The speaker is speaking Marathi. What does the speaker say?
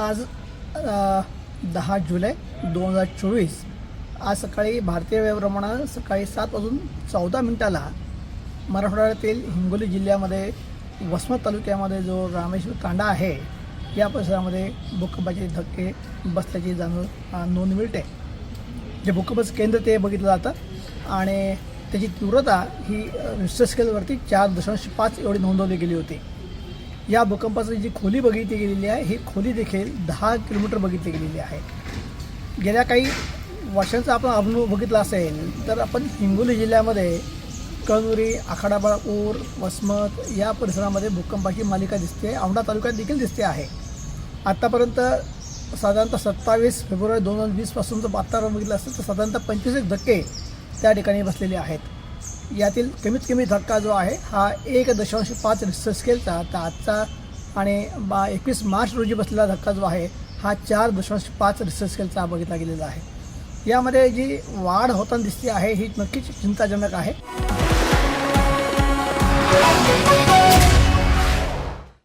आज दहा जुलै दोन हजार चोवीस. आज सकाळी भारतीय वेळेप्रमाणे सकाळी सात वाजून चौदा मिनिटाला मराठवाड्यातील हिंगोली जिल्ह्यामध्ये वसमत तालुक्यामध्ये जो रामेश्वर तांडा आहे या परिसरामध्ये भूकंपाचे धक्के बसल्याची जाणून नोंद मिळते. जे भूकंपाचं केंद्र ते बघितलं जातं आणि त्याची तीव्रता ही रिस्टर स्केलवरती चार दशांश पाच एवढी नोंदवली गेली होती. या भूकंपाची जी खोली बघितली गेलेली आहे ही खोली देखील दहा किलोमीटर बघितली गेलेली आहे. गेल्या काही वर्षांचा आपण अनुभव बघितला असेल तर आपण हिंगोली जिल्ह्यामध्ये कळमुरी आखाडाबापूर वसमत या परिसरामध्ये भूकंपाची मालिका दिसते. औंढा तालुक्यात देखील दिसते आहे. आत्तापर्यंत साधारणतः सत्तावीस फेब्रुवारी दोन हजार वीसपासून जर वातावरण बघितलं असेल तर साधारणतः पंचवीस एक धक्के त्या ठिकाणी बसलेले आहेत. यातील कमीत कमी धक्का जो आहे हा एक दशांश पाच रिस्टर स्केलचा तर आजचा आणि बा एकवीस मार्च रोजी बसलेला धक्का जो आहे हा चार दशांश पाच रिस्टर स्केलचा बघितला गेलेला आहे. यामध्ये जी वाढ होताना दिसते आहे ही नक्कीच चिंताजनक आहे.